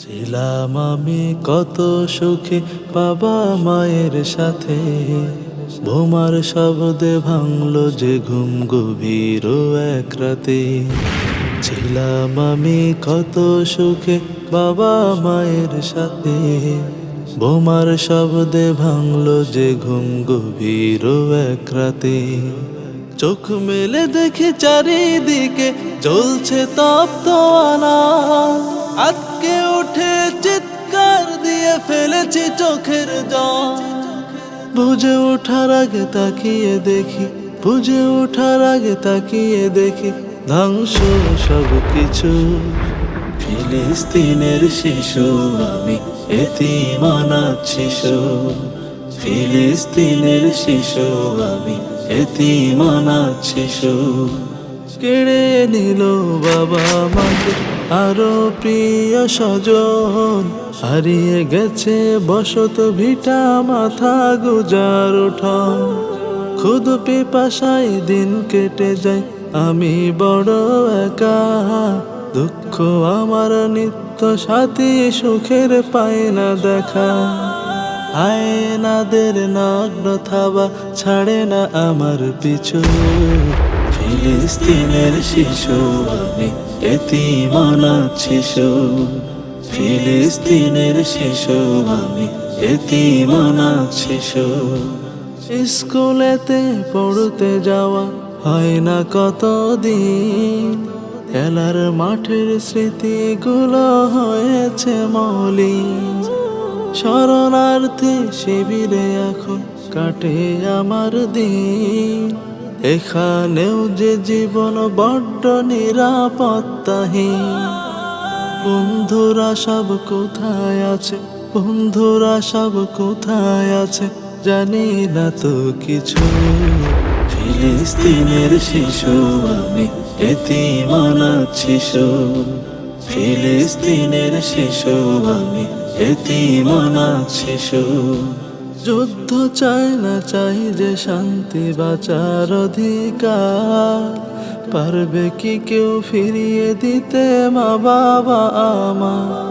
ছিলাম আমি কত সুখে বাবা মায়ের সাথে। ভোমার শব্দে ভাঙলো যে ঘুম গভীর এক রাতে। ছিলাম আমি কত সুখে বাবা মায়ের সাথে। বোমার শব্দে ভাঙলো যে ঘুম গভীর এক রাতে। চোখ মেলে দেখে চারিদিকে জ্বলছে তপ্ত আনা। আজকে উঠে চিৎকার দিয়ে ফেলেছি চোখের জল। বুঝে ওঠার আগে তাকিয়ে দেখি, বুঝে ওঠার আগে তাকিয়ে দেখি, ধ্বংস সব কিছু। ফিলিস্তিনের শিশু, আমি এতিমানাত শিশু। ফিলিস্তিনের শিশু, আমি এতিমানাত শিশু কেড়ে নিল বাবা মাকে। আরও প্রিয় স্বজন। হারিয়ে গেছে বসত ভিটা মাথা গুজার উঠন। খুদ পিপাসায় দিন কেটে যায়। আমি বড় একা। দুঃখ আমার নিত্য সাথী সুখের পায় না দেখা। আয়নাদের নগ্ন থাবা ছাড়ে না আমার পিছু। ফিলিস্তিনের শিশু, আমি এতিমানাত শিশু। ফিলিস্তিনের শিশু, আমি এতিমানাত শিশু। স্কুলেতে পড়তে যাওয়া হয় না কতদিন। খেলার মাঠের স্মৃতিগুলো হয়েছে মলিন। শরণার্থী শিবিরে এখন কাটে আমার দিন। এখানেও যে জীবন বড্ড নিরাপত্তাহীন। বন্ধুরা সব কোথায় আছে? বন্ধুরা সব কোথায় আছে? জানি না তো কিছু। ফিলিস্তিনের শিশু আমি এতিমানাত শিশু। ফিলিস্তিনের শিশু আমি এতিমানাত শিশু যুদ্ধ চায় না চাই যে শান্তি বাঁচার অধিকার। পারবে কি কেউ ফিরিয়ে দিতে মা বাবা আমার?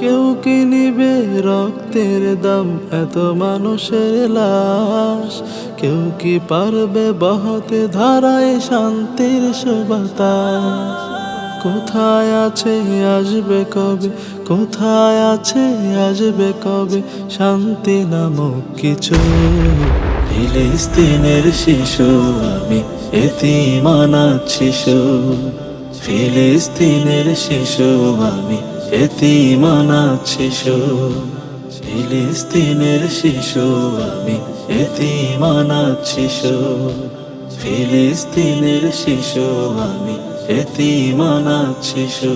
কেউ কি নিবে রক্তের দাম এত মানুষের লাশ? কেউ কি পারবে বহতে ধারায় শান্তির সুবাতাস? কোথায় আছে, আসবে কবে? কোথায় আছে, আসবে কবে? শান্তি নামক কিছু। ফিলিস্তিনের শিশু, আমি এতিমানাত শিশু। ফিলিস্তিনের শিশু, আমি এতিমানাত শিশু। ফিলিস্তিনের শিশু, আমি এতিমানাত শিশু। ফিলিস্তিনের শিশু, আমি এতিমানাত শিশু